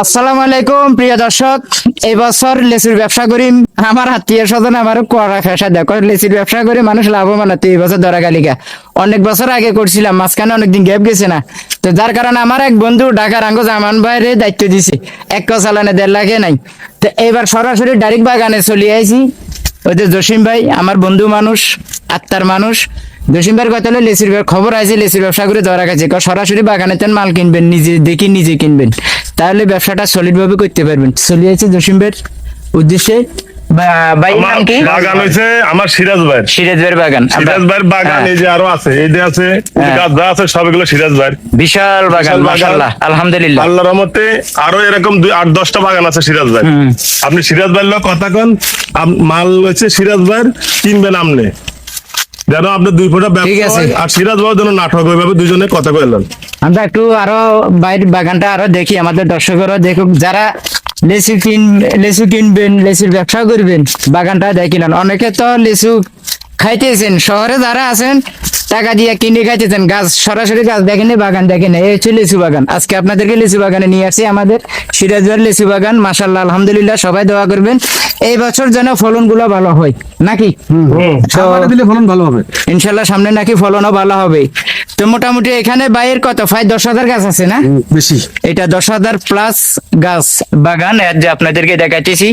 আসসালামু আলাইকুম, প্রিয় দর্শক। এই বছর লেচুর ব্যবসা করি আমার আত্মীয় স্বজন আমার কড়া ফেসা দেখো লেচুর ব্যবসা করে মানুষ লাভবান হতো এই বছর ধরা গালিকা অনেক বছর আগে করছিলাম, মাঝখানে অনেকদিন গ্যাপ গেছে না। তো যার কারণে আমার এক বন্ধু ঢাকার আঙ্গ জামান বাইরে দায়িত্ব দিছে। এক চালানে দেড় লাখে নাই। তো এবার সরাসরি ডাইরেক্ট বাগানে চলে আইছি। ওই যে জসিম ভাই, আমার বন্ধু মানুষ, আত্মার মানুষ। জসিম ভাইয়ের কথা হলো ব্যব- খবর আছে লেসির ব্যবসা করে ধরা গেছে। সরাসরি বাগানে তেন মাল কিনবেন, নিজে দেখি নিজে কিনবেন। তাহলে ব্যবসাটা সলিড ভাবে করতে পারবেন। চলে আছে জসিম ভাইয়ের উদ্দেশ্যে। ভাই নাম কি? বাগান হয়েছে আমার সিরাজ ভাই সিরাজ ভাইয়ের বাগান। সিরাজ ভাইয়ের বাগান হ্যাঁ। এই যে আরও আছে এই যে আছে হ্যাঁ। গাছ যা আছে সবগুলো সিরাজ ভাই বিশাল বাগান বিশাল বাগান। মাশাআল্লাহ আলহামদুলিল্লাহ। আল্লাহ রহমতে আরও এরকম দুই আট দশটা বাগান আছে সিরাজ ভাই আপনি সিরাজ ভাইয়ের কথা কন মাল হচ্ছে সিরাজ ভাইয়ের কিনবেন আমনে। যেন আপনি দুই ফোটা ব্যবসা আর সিরাজ বাবু যেন নাটক ওইভাবে দুজনে কথা কইলেন আমরা একটু আরও বাইরের বাগানটা আরও দেখি আমাদের দর্শকরা দেখুক যারা লেচু কিন লেচু কিনবেন লেচুর ব্যবসা করবেন বাগানটা দেখিলেন অনেকে তো লেচু খাইতেছেন শহরে যারা আছেন টাকা দিয়ে কিনে খাইতেছেন গাছ সরাসরি গাছ দেখেনি বাগান দেখেন এই হচ্ছে লিচু বাগান। আজকে আপনাদেরকে লিচু বাগানে নিয়ে আসি আমাদের সিরাজবার লিচু বাগান। মাসাল্লাহ আলহামদুলিল্লাহ সবাই দোয়া করবেন। এই বছর যেন ফলনগুলো ভালো হয় নাকি? দিলে ফলন ভালো হবে। ইনশাল্লাহ সামনে নাকি ফলনও ভালো হবে। তো মোটামুটি এখানে বাইরের কত? প্রায় দশ হাজার গাছ আছে না? বেশি। এটা দশ হাজার প্লাস গাছ বাগান আপনাদেরকে দেখাইতেছি।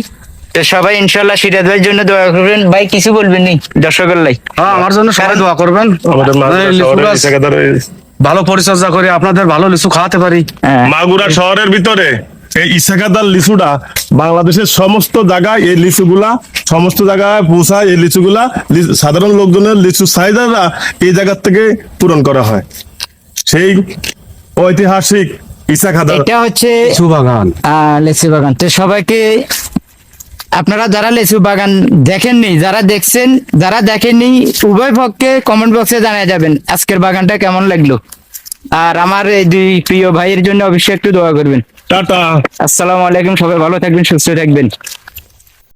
তো সবাই ইনশাল্লাহ সিরাজ ভাইয়ের জন্য দোয়া করবেন। ভাই কিছু বলবেন নি? দর্শকের লাই। হ্যাঁ আমার জন্য সবাই দোয়া করবেন। আমাদের ভালো পরিচর্যা করে আপনাদের ভালো লিচু খাওয়াতে পারি। হ্যাঁ। মাগুরা শহরের ভিতরে এই ইসাকাদার লিচুটা বাংলাদেশের সমস্ত জায়গায় এই লিচুগুলা সমস্ত জায়গায় পৌঁছায় এই লিচুগুলা সাধারণ লোকজনের লিচু চাহিদারা এই জায়গার থেকে পূরণ করা হয়। সেই ঐতিহাসিক ইসাখাদার এটা হচ্ছে লিচু বাগান। আহ, লেচু বাগান। তো সবাইকে আপনারা যারা লেচু বাগান দেখেননি যারা দেখছেন যারা দেখেননি উভয় পক্ষে কমেন্ট বক্সে জানিয়ে যাবেন আজকের বাগানটা কেমন লাগল। আর আমার এই দুই প্রিয় ভাইয়ের জন্য অবশ্যই একটু দোয়া করবেন। টাটা। আসসালামু আলাইকুম সবাই ভালো থাকবেন সুস্থ থাকবেন।